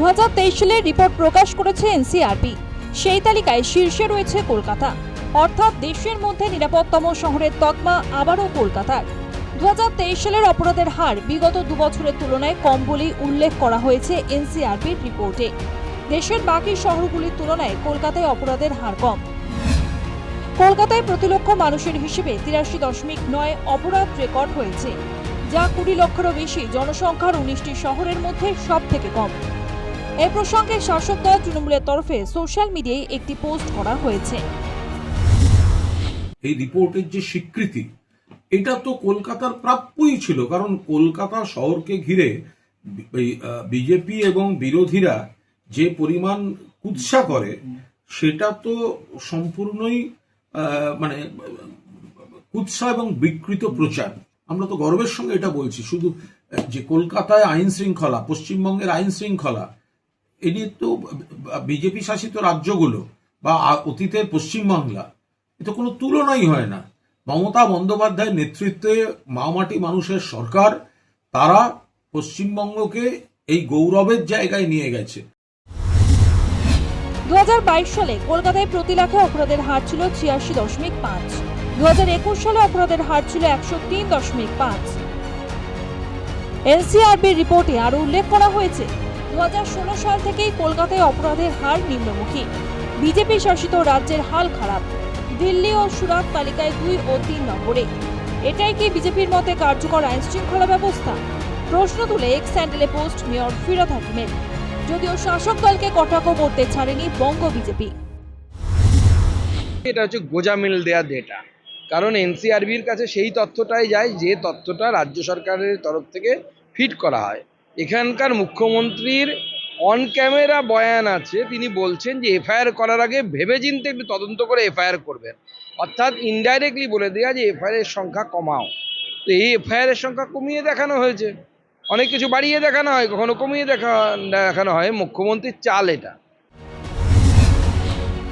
সালের রিপোর্ট প্রকাশ করেছে এনসিআরপি সেই তালিকায় শীর্ষে রয়েছে কলকাতা। অর্থাৎ দেশের মধ্যে নিরাপত্তম শহরের তকমা আবারও কলকাতার। দু হাজার তেইশ সালের অপরাধের হার বিগত দুবছরের তুলনায় কম বলেই উল্লেখ করা হয়েছে এনসিআরপির রিপোর্টে দেশের বাকি শহরগুলির তুলনায় কলকাতায় অপরাধের হার কম। কলকাতায় প্রতি লক্ষ মানুষের হিসেবে তিরাশি দশমিক নয় অপরাধ রেকর্ড হয়েছে, যা কুড়ি লক্ষেরও বেশি জনসংখ্যার উনিশটি শহরের মধ্যে সব থেকে কম। এ প্রসঙ্গে শাসক দল তৃণমূলের তরফে সোশ্যাল মিডিয়ায় একটি পোস্ট করা হয়েছে। এই রিপোর্টের যে স্বীকৃতি, এটা তো কলকাতার প্রাপ্যই ছিল, কারণ কলকাতা শহরকে ঘিরে বিজেপি এবং বিরোধীরা যে পরিমাণ কুৎসা করে, সেটা তো সম্পূর্ণই মানে কুৎসা এবং বিকৃত প্রচার। আমরা তো গর্বের সঙ্গে এটা বলছি, শুধু যে কলকাতায় আইন শৃঙ্খলা, পশ্চিমবঙ্গের আইন শৃঙ্খলা এ নিয়ে তো বিজেপি শাসিত রাজ্যগুলো বা অতীতের পশ্চিমবাংলা এটা কোনো তুলনাই হয় না। মমতা বন্দ্যোপাধ্যায়ের নেতৃত্বে মামাটি মানুষের সরকার, তারা পশ্চিমবঙ্গকে এই গৌরবের জায়গায় নিয়ে গেছে। দু হাজার বাইশ সালে কলকাতায় প্রতি লাখে অপরাধের হার ছিল ছিয়াশি দশমিক পাঁচ। দু সালে অপরাধের হার ছিল একশো তিন দশমিক পাঁচ। এনসিআরবির রিপোর্টে আরও উল্লেখ করা হয়েছে দু হাজার ষোলো সাল থেকেই কলকাতায় অপরাধের হার নিম্নমুখী। বিজেপি শাসিত রাজ্যের হাল খারাপ। দিল্লি ও সুরাট তালিকায় দুই ও তিন নম্বরে। এটাই কি বিজেপির মতে কার্যকর আইন শৃঙ্খলা ব্যবস্থা? প্রশ্ন তুলে এক্স স্যান্ডেলে পোস্ট মেয়র ফিরাদ হাকিমের। যদিও শাসক দলকে কটাক্ষ করতে ছাড়েনি বঙ্গ বিজেপি। এটা হচ্ছে গোজামিল দেয়া ডেটা। কারণ এনসিআরবির কাছে সেই তথ্যটাই যায় যে তথ্যটা রাজ্য সরকারের তরফ থেকে ফিট করা হয়। এখানকার মুখ্যমন্ত্রীর অন ক্যামেরা বয়ান আছে, তিনি বলছেন যে এফআইআর করার আগে ভেবে চিন্তে একটু তদন্ত করে এফআইআর করবেন। অর্থাৎ ইনডাইরেক্টলি বলে দেওয়া যে এফআইআর সংখ্যা কমাও। তো এই এফআইআর সংখ্যা কমিয়ে দেখানো হয়েছে। অনেক কিছু বাড়িয়ে দেখানো হয়, কখনো কমিয়ে দেখা দেখানো হয়। মুখ্যমন্ত্রীর চাল এটা।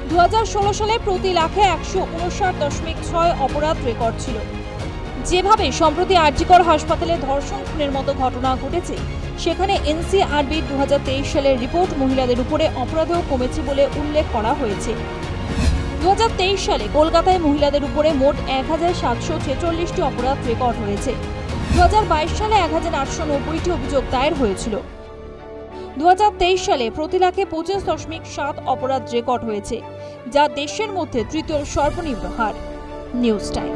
দু হাজার ষোলো সালে প্রতি লাখে একশো উনষাট দশমিক ছয় অপরাধ রেকর্ড ছিল। যেভাবে সম্প্রতি আরজিকর হাসপাতালে ধর্ষণ খুনের মতো ঘটনা ঘটেছে, সেখানে এনসিআরবি দু হাজার তেইশ সালের রিপোর্ট মহিলাদের উপরে অপরাধও কমেছে বলে উল্লেখ করা হয়েছে। দু হাজার তেইশ সালে কলকাতায় মহিলাদের উপরে মোট এক হাজার সাতশো ছেচল্লিশটি অপরাধ রেকর্ড হয়েছে। দু হাজার বাইশ সালে এক হাজার আটশো নব্বইটি অভিযোগ দায়ের হয়েছিল। দু হাজার তেইশ সালে প্রতি লাখে পঁচিশ দশমিক সাত অপরাধ রেকর্ড হয়েছে, যা দেশের মধ্যে তৃতীয় সর্বনিম্ন হার। News time.